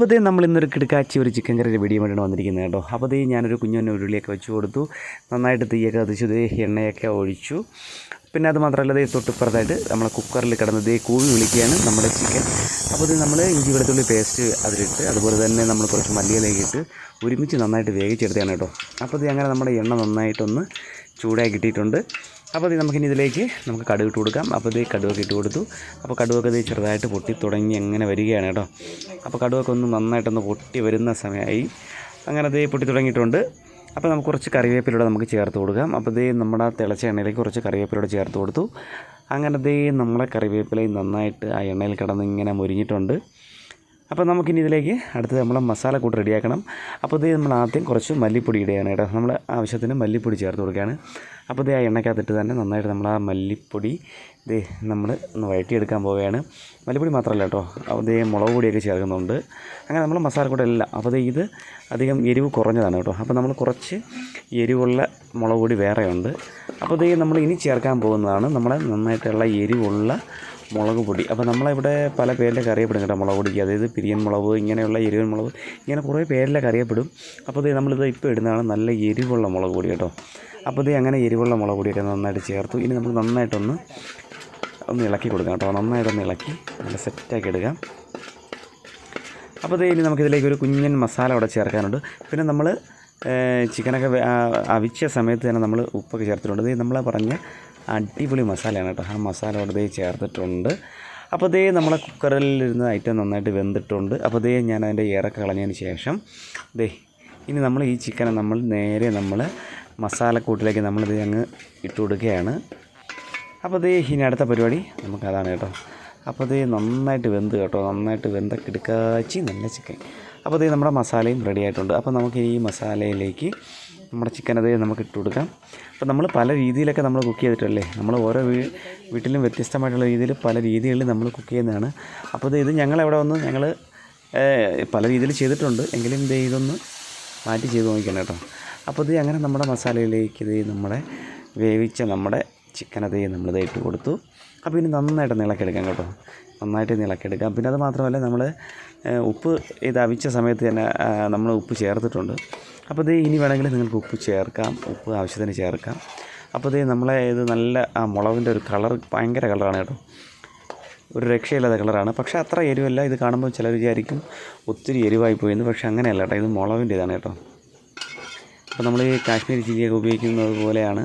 അപ്പോൾ ഇതേ നമ്മൾ ഇന്നൊരു കിടക്കാച്ചി ഒരു ചിക്കൻ കറിയുടെ വീഡിയോ വേണ്ടിയാണ് വന്നിരിക്കുന്നത് കേട്ടോ. അപ്പോൾ ഇതേ ഞാനൊരു കുഞ്ഞൊന്നെ ഉരുളിയൊക്കെ വെച്ച് കൊടുത്തു. നന്നായിട്ട് തീയൊക്കെ കത്തിച്ചു ഇതേ എണ്ണയൊക്കെ ഒഴിച്ചു. പിന്നെ അത് മാത്രമല്ല ഇതേ തൊട്ടിപ്പുറത്തായിട്ട് നമ്മളെ കുക്കറിൽ കിടന്ന് ദേ കൂവി വിളിക്കുകയാണ് നമ്മുടെ ചിക്കൻ അപ്പോൾ ഇത് നമ്മൾ ഇഞ്ചി വെളുത്തുള്ളി പേസ്റ്റ് അതിലിട്ട് അതുപോലെ തന്നെ നമ്മൾ കുറച്ച് മല്ലിയിലേക്ക് ഇട്ട് ഒരുമിച്ച് നന്നായിട്ട് വേവിച്ചെടുത്തതാണ് കേട്ടോ. അപ്പോൾ ഇത് അങ്ങനെ നമ്മുടെ എണ്ണ നന്നായിട്ടൊന്ന് ചൂടായി കിട്ടിയിട്ടുണ്ട്. അപ്പോൾ ഇത് നമുക്കിനി ഇതിലേക്ക് നമുക്ക് കടുക് ഇട്ട് കൊടുക്കാം. അപ്പോൾ ഇത് കടുവൊക്കെ ഇട്ട് കൊടുത്തു. അപ്പോൾ കടുവൊക്കെ ഇത് ചെറുതായിട്ട് പൊട്ടി തുടങ്ങി അങ്ങനെ വരികയാണ് കേട്ടോ. അപ്പോൾ കടുവൊക്കെ ഒന്ന് നന്നായിട്ടൊന്ന് പൊട്ടി വരുന്ന സമയമായി. അങ്ങനെ ഇത് പൊട്ടി തുടങ്ങിയിട്ടുണ്ട്. അപ്പോൾ നമുക്ക് കുറച്ച് കറിവേപ്പിലൂടെ നമുക്ക് ചേർത്ത് കൊടുക്കാം. അപ്പോൾ ഇത് നമ്മുടെ തിളച്ച എണ്ണയിലേക്ക് കുറച്ച് കറിവേപ്പിലൂടെ ചേർത്ത് കൊടുത്തു. അങ്ങനെ ദേ നമ്മുടെ കറിവേപ്പിലയും നന്നായിട്ട് ആ എണ്ണയിൽ കിടന്ന് ഇങ്ങനെ മുരിഞ്ഞിട്ടുണ്ട്. അപ്പോൾ നമുക്കിനി ഇതിലേക്ക് അടുത്തത് നമ്മളെ മസാല കൂട്ട് റെഡിയാക്കണം. അപ്പോൾ ഇത് നമ്മൾ ആദ്യം കുറച്ച് മല്ലിപ്പൊടി ഇടുകയാണ് കേട്ടോ. നമ്മൾ ആവശ്യത്തിന് മല്ലിപ്പൊടി ചേർത്ത് കൊടുക്കുകയാണ്. അപ്പോൾ ഇത് ആ എണ്ണയ്ക്കകത്തിട്ട് തന്നെ നന്നായിട്ട് നമ്മൾ ആ മല്ലിപ്പൊടി ഇത് നമ്മൾ ഒന്ന് വഴറ്റിയെടുക്കാൻ പോവുകയാണ്. മല്ലിപ്പൊടി മാത്രമല്ല കേട്ടോ. ഇത് മുളക് പൊടിയൊക്കെ ചേർക്കുന്നുണ്ട്. അങ്ങനെ നമ്മൾ മസാല എല്ലാം അപ്പോൾ ഇത് അധികം എരിവ് കുറഞ്ഞതാണ് കേട്ടോ. അപ്പോൾ നമ്മൾ കുറച്ച് എരിവുള്ള മുളക് പൊടി വേറെയുണ്ട്. അപ്പോൾ ഇത് നമ്മൾ ഇനി ചേർക്കാൻ പോകുന്നതാണ് നമ്മളെ നന്നായിട്ടുള്ള എരിവുള്ള മുളക് പൊടി. അപ്പോൾ നമ്മളിവിടെ പല പേരിലൊക്കെ അറിയപ്പെടും കേട്ടോ മുളക് പൊടിക്ക്. അതായത് പിരിയൻ മുളക് ഇങ്ങനെയുള്ള എരിവൻ മുളക് ഇങ്ങനെ കുറേ പേരിലൊക്കെ അറിയപ്പെടും. അപ്പോൾ ഇത് നമ്മളിത് ഇപ്പോൾ ഇടുന്നതാണ് നല്ല എരിവുള്ള മുളക് പൊടി കേട്ടോ. അപ്പോൾ ഇത് അങ്ങനെ എരിവുള്ള മുളക് പൊടിയൊക്കെ നന്നായിട്ട് ചേർത്തു. ഇനി നമുക്ക് നന്നായിട്ടൊന്ന് ഒന്ന് ഇളക്കി കൊടുക്കാം കേട്ടോ. നന്നായിട്ടൊന്ന് ഇളക്കി നല്ല സെറ്റാക്കി എടുക്കാം. അപ്പോൾ ഇത് ഇനി നമുക്കിതിലേക്ക് ഒരു കുഞ്ഞൻ മസാല അവിടെ ചേർക്കാനുണ്ട്. പിന്നെ നമ്മൾ ചിക്കനൊക്കെ അവിച്ച സമയത്ത് തന്നെ നമ്മൾ ഉപ്പൊക്കെ ചേർത്തിട്ടുണ്ട്. ഇത് നമ്മൾ പറഞ്ഞ അടിപൊളി മസാലയാണ് കേട്ടോ. ആ മസാല അവിടെ ചേർത്തിട്ടുണ്ട്. അപ്പോൾ ഇതേ നമ്മളെ കുക്കറിൽ ഇരുന്ന ഐറ്റം നന്നായിട്ട് വെന്തിട്ടുണ്ട്. അപ്പോൾ ഇതേ ഞാൻ അതിന്റെ ഏറൊക്കെ കളഞ്ഞതിന് ശേഷം ദേ ഇനി നമ്മൾ ഈ ചിക്കനെ നമ്മൾ നേരെ നമ്മൾ മസാലക്കൂട്ടിലേക്ക് നമ്മളിത് അങ്ങ് ഇട്ട് കൊടുക്കുകയാണ്. അപ്പോൾ ഇത് ഇനി അടുത്ത പരിപാടി നമുക്കതാണ് കേട്ടോ. അപ്പോൾ ഇത് നന്നായിട്ട് വെന്ത് കേട്ടോ. നന്നായിട്ട് വെന്ത കിടക്കാച്ചി നല്ല ചിക്കൻ. അപ്പോൾ ഇത് നമ്മുടെ മസാലയും റെഡി ആയിട്ടുണ്ട്. അപ്പോൾ നമുക്ക് ഈ മസാലയിലേക്ക് നമ്മുടെ ചിക്കൻ അത് നമുക്ക് ഇട്ട് കൊടുക്കാം. അപ്പോൾ നമ്മൾ പല രീതിയിലൊക്കെ നമ്മൾ കുക്ക് ചെയ്തിട്ടല്ലേ? നമ്മൾ ഓരോ വീ വീട്ടിലും വ്യത്യസ്തമായിട്ടുള്ള രീതിയിൽ പല രീതികളിൽ നമ്മൾ കുക്ക് ചെയ്യുന്നതാണ്. അപ്പോൾ ഇത് ഞങ്ങളെവിടെ വന്ന് ഞങ്ങൾ പല രീതിയിൽ ചെയ്തിട്ടുണ്ട്. എങ്കിലും ഇതൊന്ന് മാറ്റി ചെയ്ത് നോക്കണം കേട്ടോ. അപ്പോൾ ഇത് അങ്ങനെ നമ്മുടെ മസാലയിലേക്ക് ഇത് നമ്മുടെ വേവിച്ച നമ്മുടെ ചിക്കൻ നമ്മൾ നമ്മളിത് ഇട്ട് കൊടുത്തു. അപ്പോൾ ഇനി നന്നായിട്ട് നിളക്കെടുക്കാം കേട്ടോ. നന്നായിട്ട് നിളക്കെടുക്കാം. പിന്നെ അത് മാത്രമല്ല നമ്മൾ ഉപ്പ് ഇത് അവിച്ച സമയത്ത് തന്നെ നമ്മൾ ഉപ്പ് ചേർത്തിട്ടുണ്ട്. അപ്പോൾ ഇത് ഇനി വേണമെങ്കിൽ നിങ്ങൾക്ക് ഉപ്പ് ചേർക്കാം. ഉപ്പ് ആവശ്യത്തിന് ചേർക്കാം. അപ്പോൾ ഇത് നമ്മളെ ഇത് നല്ല ആ മുളകിന്റെ ഒരു കളർ ഭയങ്കര കളറാണ് കേട്ടോ. ഒരു രക്ഷയില്ലാത്ത കളറാണ്. പക്ഷേ അത്ര എരിവല്ല. ഇത് കാണുമ്പോൾ ചിലർ വിചാരിക്കും ഒത്തിരി എരിവായി പോയെന്ന് പക്ഷേ അങ്ങനെയല്ല കേട്ടോ. ഇത് മുളകിന്റെ ഇതാണ് കേട്ടോ. അപ്പോൾ നമ്മൾ ഈ കാശ്മീരി ചില്ലിയൊക്കെ ഉപയോഗിക്കുന്നത് പോലെയാണ്.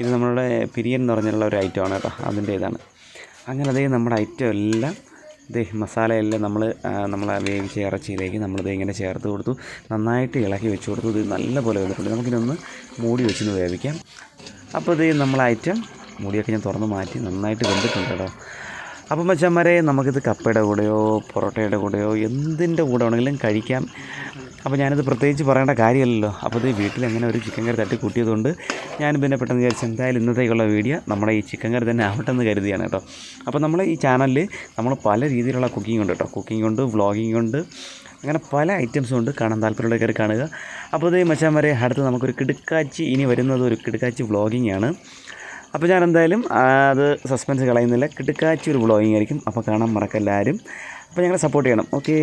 ഇത് നമ്മളുടെ പിരിയൻ എന്ന് പറഞ്ഞുള്ള ഒരു ഐറ്റമാണ് കേട്ടോ. അതിന്റെ ഇതാണ് അങ്ങനെ അതേ നമ്മുടെ ഐറ്റം എല്ലാം ഇത് മസാലയെല്ലാം നമ്മൾ നമ്മൾ വേവിച്ച ഇറച്ചിയിലേക്ക് നമ്മളിത് ഇങ്ങനെ ചേർത്ത് കൊടുത്തു. നന്നായിട്ട് ഇളക്കി വെച്ച് കൊടുത്തു. ഇത് നല്ല പോലെ വന്നിട്ടുണ്ട്. നമുക്കിതൊന്ന് മൂടി വെച്ചൊന്ന് വേവിക്കാം. അപ്പോൾ ഇത് നമ്മളെ ഐറ്റം മൂടിയൊക്കെ ഞാൻ തുറന്ന് മാറ്റി നന്നായിട്ട് വെന്തിട്ടുണ്ട് കേട്ടോ. അപ്പം മച്ചന്മാരെ നമുക്കിത് കപ്പയുടെ കൂടെയോ പൊറോട്ടയുടെ കൂടെയോ എന്തിന്റെ കൂടെ ആണെങ്കിലും കഴിക്കാം. അപ്പോൾ ഞാനിത് പ്രത്യേകിച്ച് പറയേണ്ട കാര്യമല്ലല്ലോ. അപ്പോൾ ഇത് വീട്ടിൽ എങ്ങനെ ഒരു ചിക്കൻ കറി തട്ടി കൂട്ടിയതുകൊണ്ട് ഞാൻ പിന്നെ പെട്ടെന്ന് വിചാരിച്ചു എന്തായാലും ഇന്നത്തേക്കുള്ള വീഡിയോ നമ്മുടെ ഈ ചിക്കൻ കറി തന്നെ ആവട്ടെ എന്ന് കരുതിയാണ് കേട്ടോ. അപ്പോൾ നമ്മൾ ഈ ചാനലിൽ നമ്മൾ പല രീതിയിലുള്ള കുക്കിംഗ് ഉണ്ട് കേട്ടോ. കുക്കിംഗ് ഉണ്ട് വ്ളോഗിംഗ് ഉണ്ട് അങ്ങനെ പല ഐറ്റംസും ഉണ്ട് കാണാൻ താല്പര്യമുള്ള കയറി കാണുക. അപ്പോൾ ഇത് മച്ചാൻ വരെ അടുത്ത് നമുക്കൊരു കിടുക്കാച്ചി ഇനി വരുന്നത് ഒരു കിടുക്കാച്ചി വ്ളോഗിംഗ് ആണ്. അപ്പോൾ ഞാൻ എന്തായാലും അത് സസ്പെൻസ് കളയുന്നില്ല. കിടുക്കാച്ചി ഒരു വ്ളോഗിംഗ് ആയിരിക്കും. അപ്പോൾ കാണാൻ മറക്കല്ലാരും. അപ്പോൾ ഞങ്ങളെ സപ്പോർട്ട് ചെയ്യണം. ഓക്കെ